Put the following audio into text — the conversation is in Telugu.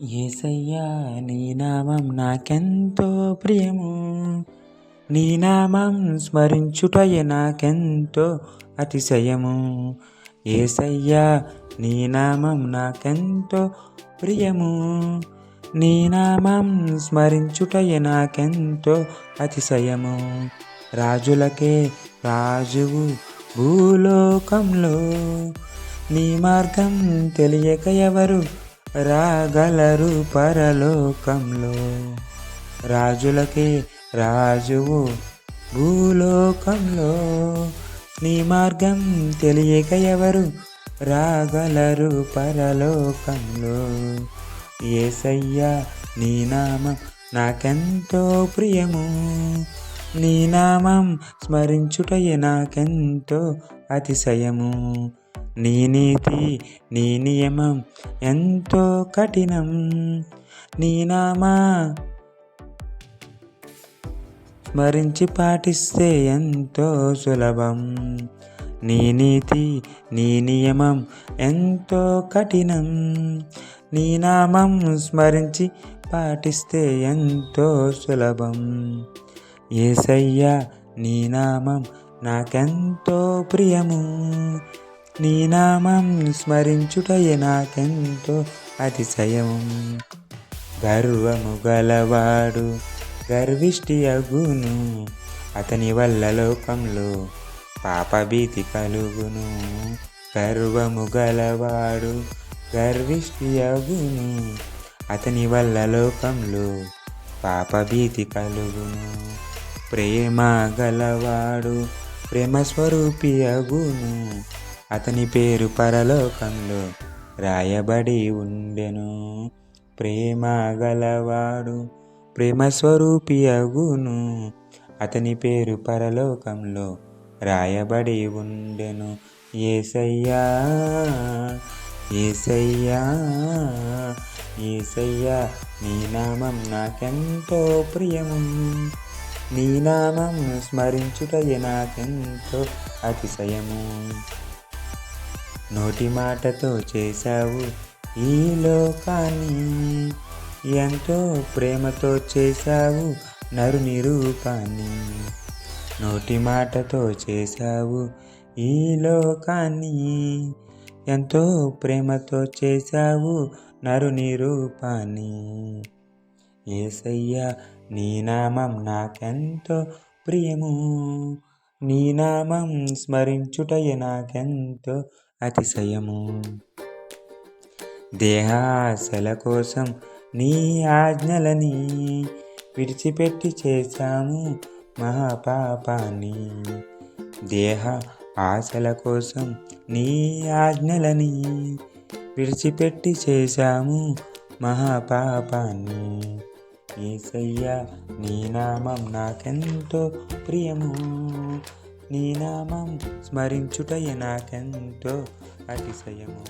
ఏసయ్యా నీ నామం నాకెంతో ప్రియము. నీ నామం స్మరించుటయ నాకెంతో అతిశయము. ఏసయ్యా నీ నామం నాకెంతో ప్రియము. నీ నామం స్మరించుటయ నాకెంతో అతిశయము. రాజులకే రాజువు భూలోకంలో. నీ మార్గం తెలియక ఎవరు రాగలరు పరలోకంలో. రాజులకే రాజువు భూలోకంలో. నీ మార్గం తెలియక ఎవరు రాగలరు పరలోకంలో. ఏసయ్యా నీ నామం నాకెంతో ప్రియము. నీ నామం స్మరించుటయే నాకెంతో అతిశయము. నీ నీతి నీ నియమం ఎంతో కఠినం. నీ నామా స్మరించి పాటిస్తే ఎంతో సులభం. నీ నీతి నీ నియమం ఎంతో కఠినం. నీ నామం స్మరించి పాటిస్తే ఎంతో సులభం. ఏసయ్యా నీ నామం నాకెంతో ప్రియము. నీ నామం స్మరించుటయే నాకెంతో అతిశయం గర్వము గలవాడు గర్విష్టి అగును. అతని వల్ల లోకంలో పాపభీతి కలుగును. గర్వము గలవాడు గర్విష్టి అగును. అతని వల్ల లోకంలో పాపభీతి కలుగును. ప్రేమ గలవాడు ప్రేమ స్వరూపి అగును. అతని పేరు పరలోకంలో రాయబడి ఉండెను. ప్రేమ గలవాడు ప్రేమ స్వరూపి అగును. అతని పేరు పరలోకంలో రాయబడి ఉండెను. ఏసయ్యా ఏసయ్యా ఏసయ్యా నీ నామం నాకెంతో ప్రియము. నీ నామం స్మరించుటయే నాకెంతో అతిశయము. నోటి మాటతో చేశావు ఈ లోకాన్ని. ఎంతో ప్రేమతో చేశావు నరుని రూపాన్ని నోటి మాటతో చేశావు ఈ లోకాన్ని. ఎంతో ప్రేమతో చేశావు నరుని రూపాన్ని ఏసయ్యా నీ నామం నాకెంతో ప్రియము. నీ నామం స్మరించుటయ నాకెంతో అతిశయము. దేహాశల కోసం నీ ఆజ్ఞలని విడిచిపెట్టి చేశాము మహాపాపాన్ని. దేహ ఆశల కోసం నీ ఆజ్ఞలని విడిచిపెట్టి చేశాము మహాపాపాన్ని. ఏసయ్యా నీ నామం నాకెంతో ప్రియము. నీ నామం స్మరించుటయ నాకెంతో అతిశయము.